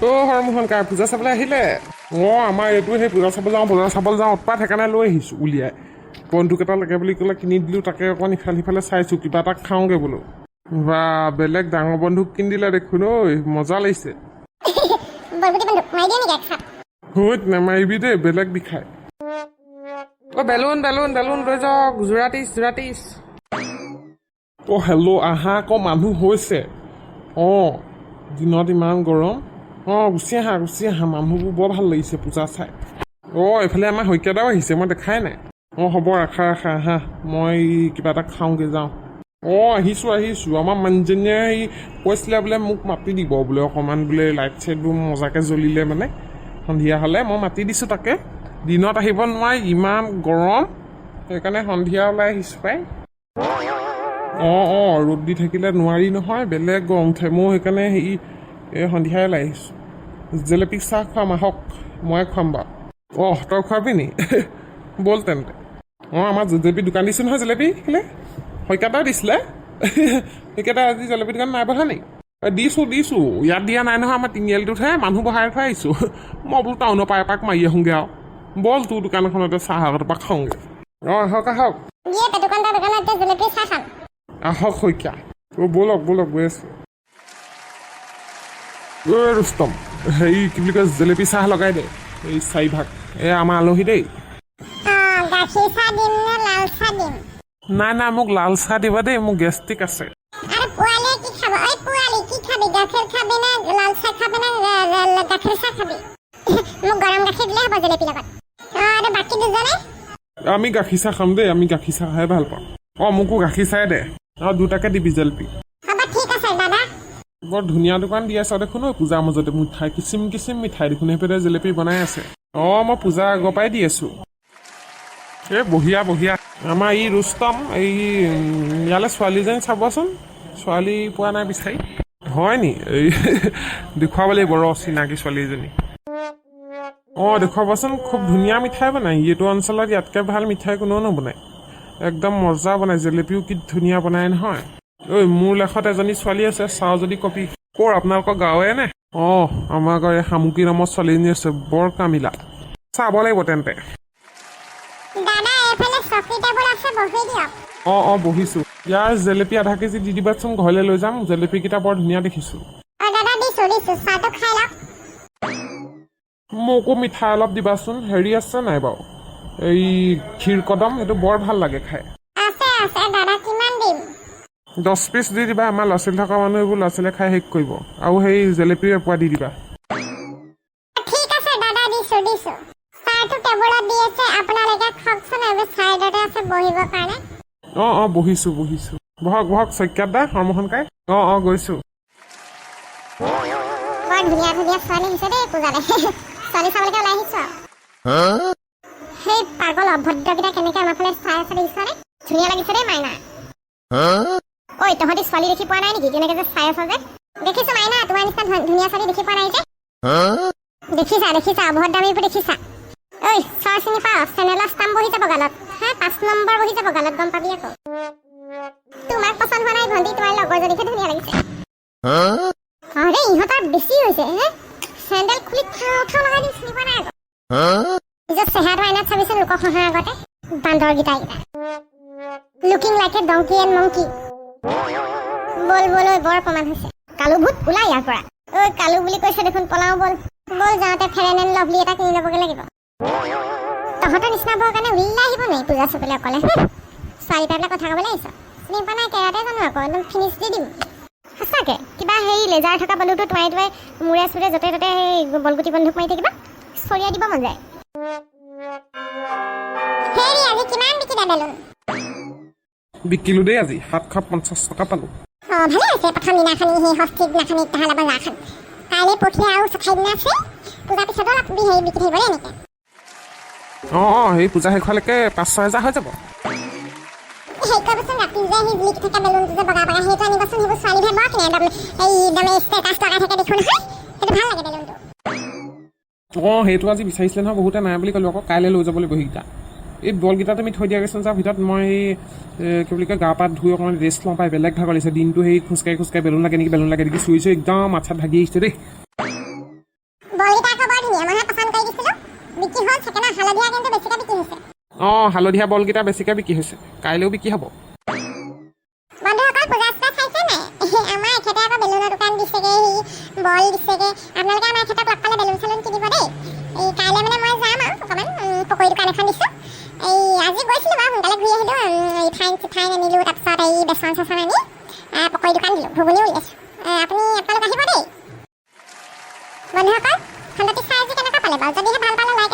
অ' হৰমোহন কাৰ পূজা চাবলৈ আহিলে? অঁ আমাৰ এইটো সেই পূজা চাব যাওঁ পূজা চাবলৈ যাওঁ উৎপাত সেইকাৰণে লৈ আহিছোঁ উলিয়াই। বন্দুক এটা লাগে বুলি ক'লে কিনি দিলোঁ তাকে অকণ ইফাল সিফালে চাইছোঁ কিবা এটা খাওঁগৈ বোলো। বা বেলেগ ডাঙৰ বন্দুক কিনি দিলে দেখোন ঐ মজা লাগিছে। হৈত নেমাৰিবি দেই বেলেগ বিষায় অ' বেলুন বেলুন বেলুন লৈ যাওক যোৰা ত্ৰিছ যোৰা ত্ৰিছ অ' হেল্ল' আহা আকৌ মানুহ হৈছে। অঁ দিনত ইমান গৰম। অঁ গুচি আহা গুচি আহা মানুহবোৰ বৰ ভাল লাগিছে পূজা চাই। অঁ এইফালে আমাৰ শইকীয়াদাও আহিছে মই দেখাই নাই। অঁ হ'ব ৰাখা ৰাখা আহা মই কিবা এটা খাওঁগৈ যাওঁ। অঁ আহিছোঁ আহিছোঁ আমাৰ মানুহজনীয়ে হেৰি কৈছিলে বোলে মোক মাতি দিব বোলে অকণমান বোলে লাইট চাইটবোৰ মজাকৈ জ্বলিলে মানে। সন্ধিয়া হ'লে মই মাতি দিছোঁ তাকে। দিনত আহিব নোৱাৰি ইমান গৰম সেইকাৰণে সন্ধিয়া ওলাই আহিছোঁ পাই। অঁ অঁ ৰ'দ দি থাকিলে নোৱাৰি নহয় বেলেগ গৰম উঠে। মই সেইকাৰণে হেৰি এই সন্ধিয়াই ওলাই আহিছোঁ জেলেপি চাহ খুৱাম আহক ময়ে খুৱাম বাৰু। অঁ তই খুৱাবি নি? ব'ল তেন্তে। অঁ আমাৰ জেলেপি দোকান দিছোঁ নহয় জেলেপি কেলে শইকীয়াদাই দিছিলে। শইকীয়াদাই আজি জেলেপি দোকান নাই বহা নি? দিছোঁ দিছোঁ। ইয়াত দিয়া নাই নহয় আমাৰ তিনিআলিটোতহে মানুহ বহাই থৈ আহিছোঁ। মই বোলো টাউনৰ পৰা এপাক মাৰি আহোঁগৈ আৰু। ব'ল তোৰ দোকানখনতে চাহ আগৰ পৰা খাওঁগৈ। অঁ আহক আহক। আহক শইকীয়া। অ' ব'লক ব'লক গৈ আছোঁ। ঐ ৰুস্তম হেৰি কি বুলি কয় জেলেপি চাহ লগাই দে। এই চাৰিভাগ। এই আমাৰ আলহী দেই। অঁ গাখীৰ চাহ দিম নে লাল চাহ দিম? নাই নাই মোক লাল চাহ দিবা দেই মোৰ গেষ্ট্ৰিক আছে। আৰু পোৱালীয়ে কি খাব? ঐ পোৱালী কি খাবি? গাখীৰ খাবি নে লাল চাহ খাবি নে ৰে- ৰে- গাখীৰ চাহ খাবি? মোক গৰম গাখীৰ দিলে হ'ব জেলেপি লগত। অঁ আৰু বাকী দুজনে? আমি গাখীৰ চাহ খাম দেই আমি গাখীৰ চাহ খাই ভাল পাওঁ। অঁ মোকো গাখীৰ চাহে দে। আৰু দুটাকে দিবি জেলেপি। হ'ব ঠিক আছে দাদা বৰ ধুনীয়া দোকান দি আছে দেখোন ঐ পূজাৰ মাজতে। মিঠাই কিচিম কিচিম মিঠাই দেখোন সেইফালে জেলেপি বনাই আছে। অঁ মই পূজাৰ আগৰ পৰাই দি আছোঁ। এই বঢ়িয়া বঢ়িয়া আমাৰ ই ৰুস্তম এই ইয়ালৈ ছোৱালীজনী চাবচোন। ছোৱালী পোৱা নাই বিচাৰি। হয় নি? এই দেখুৱাব লাগিব ৰ চিনাকি ছোৱালী এজনী। অঁ দেখুৱাবচোন খুব ধুনীয়া মিঠাই বনায় এইটো অঞ্চলত ইয়াতকৈ ভাল মিঠাই কোনেও নবনায়। একদম মজা বনায়। জেলেপিও কি ধুনীয়া বনায় নহয়। ঐ মোৰ লেখত এজনী ছোৱালী আছে চাওঁ যদি কপি। ক'ৰ আপোনালোকৰ গাঁৱে নে? অঁ আমাৰ গাঁৱৰে শামুকী নামৰ ছোৱালীজনী আছে বৰ কামিলা। চাব লাগিব তেন্তে। অঁ অঁ বহিছোঁ। ইয়াৰ জেলেপি আধা কেজি দি দিবাচোন ঘৰলৈ লৈ যাম জেলেপিকেইটা বৰ ধুনীয়া দেখিছোঁ। মোকো মিঠাই অলপ দিবাচোন হেৰি আছে নাই বাৰু? এই ক্ষীৰ কদম সেইটো বৰ ভাল লাগে খাই। আছে আছে দাদা কিমান দিম দহ পিচ দি দিবা আমাৰ ল'ৰা ছোৱালী থকা মানুহ এইবোৰ ল'ৰা ছোৱালীয়ে খাই শেষ কৰিব। আৰু সেই জেলেপিও এপোৱা দি দিবা। ঠিক আছে দাদা দিছোঁ দিছোঁ। চাহটো টেবুলত দি আছে আপোনালোকে খাওকচোন এইবোৰ চাইডতে আছে বহিবৰ কাৰণে। অঁ অঁ বহিছোঁ বহিছোঁ। বহক বহক চৈক্যাত দা হৰমোহন কাই। অঁ অঁ গৈছোঁ। বৰ ধুনীয়া ধুনীয়া ছোৱালী আহিছে দেই পূজালে। ছোৱালী চাবলৈকে ওলাই আহিছো আৰু। সেই পাগল অভদ্ৰকেইটা কেনেকে আমাৰ ফালে চাই আছে দেখিছনে? ধুনীয়া লাগিছে দেই মাইনা। ঐ তহঁতি ছোৱালী দেখি পোৱা নাই নেকি? কেনেকে যে চাই আছ যে? দেখিছো মাইনা তোমাৰ নিচিনা ধুনীয়া ছোৱালী দেখি পোৱা নাই যে? দেখিছা দেখিছা অভদ্ৰামীবোৰ দেখিছা? ঐ চৰ চিনি পাওঁ চেনেলৰ ষ্টাম্প বহি যাব গালত। হা পাঁচ নম্বৰ বহি যাব গালত গম পাবি আকৌ। তোমাক পচন্দ হোৱা নাই ভণ্টি তোমাৰ লগৰজনীকে ধুনীয়া লাগিছে। আৰে ইহঁতৰ বেছি হৈছে হে? চেণ্ডেল খুলি ঠাও ঠাও লগাই দিম চিনি পোৱা নাই আকৌ। নিজৰ চেহেৰাটো আইনাত চাবিচোন লোকৰ সহাৰ আগতে। বান্দৰ গীতা কেইটা looking like a donkey and monkey বল বল বৰ প্ৰমাণ হৈছে। কালু ভূত ওলাই ইয়াৰ পৰা। ঐ কালু বুলি কৈছে দেখোন পলাও বল। বল যাওঁতে ফেৰেন এণ্ড লভলি এটা কিনি ল'বগৈ লাগিব। তহঁতৰ নিচিনাবোৰৰ কাৰণে ওলাই আহিব নোৱাৰি পূজা চাবলৈ অকলে। ছোৱালী পাই পেলাই কথা ক'বলৈ আহিছ চিনি পোৱা নাই কেৰাতে জানো আকৌ একদম ফিনিছ দি দিম। সঁচাকে কিবা হেৰি লেজাৰ থকা বন্দুকটো টুৱাই টুৱাই মূৰে চূৰে য'তে ত'তে সেই বলগুটি বন্দুক মাৰি থাকিবা চৰিয়াই দিব আজি কিমান বিকিলা বেলুন? বিকিলোঁ দেই আজি সাতশ পঞ্চাছ টকা পালোঁ। অঁ ভালে হৈছে প্ৰথম দিনাখনি সেই ষষ্ঠী দিনাখনি তাহালে বজাৰখন কাইলৈ পৰহি আৰু চফাই দিনা আছে পূজাৰ পিছতো অলপ বি- হেৰি বিকি থাকিব দেই এনেকৈ। অঁ অঁ সেই পূজা শেষ হোৱালৈকে পাঁচ ছয় হেজাৰ হৈ যাব। হেৰি কৰিবচোন ৰাতি যে সেই জিলিকি থকা বেলুনটো যে বগা বগা সেইটো আনিবচোন সেইবোৰ ছোৱালীবোৰে বৰ কিনে একদম এই একদম ষ্টেটাছ লগাই থাকে দেখোন। নহয় সেইটো ভাল লাগে বেলুনটো। অঁ সেইটো আজি বিচাৰিছিলে নহয় বহুতে নাই বুলি ক'লোঁ আকৌ কাইলৈ লৈ যাব লাগিব সেইকেইটা এই বলকেইটা তুমি থৈ দিয়াগৈচোন যাৰ ভিতৰত মই কি বুলি কয় গা পা ধুই অকণমান ৰেষ্ট লওঁ পাই বেলেগ ভাগৰ লাগিছে। দিনটো সেই খোজকাঢ়ি খোজকাঢ়ি বেলুন লাগে নেকি বেলুন লাগে নেকি চুই চুই একদম মাথাত ভাগি আহিছে দেই। অঁ হালধীয়া বলকেইটা বেছিকৈ বিক্ৰী হৈছে। কাইলৈও বিক্ৰী হ'ব। বল দিছেগে। আপোনালোকে আমাৰ এখেতক লগ পালে বেলুন চেলুন কিনিব দেই। এই কাইলৈ মানে মই যাম আৰু অকণমান পকৰী দোকান এখন দিছোঁ। আজি গৈছিলোঁ বাৰু সোনকালে ঘূৰি আহিলোঁ এই ঠাইন চিঠাইন আনিলোঁ তাৰপিছত এই বেচন চেচন আনি পকৰী দোকান দিলোঁ ঘুগুনিও উলিয়াইছোঁ আপুনি আপোনালোক আহিব দেই বন্ধুসকল খণ্ডটি চাই আজি কেনেকুৱা পালে বাৰু যদিহে ভাল পালে লাইক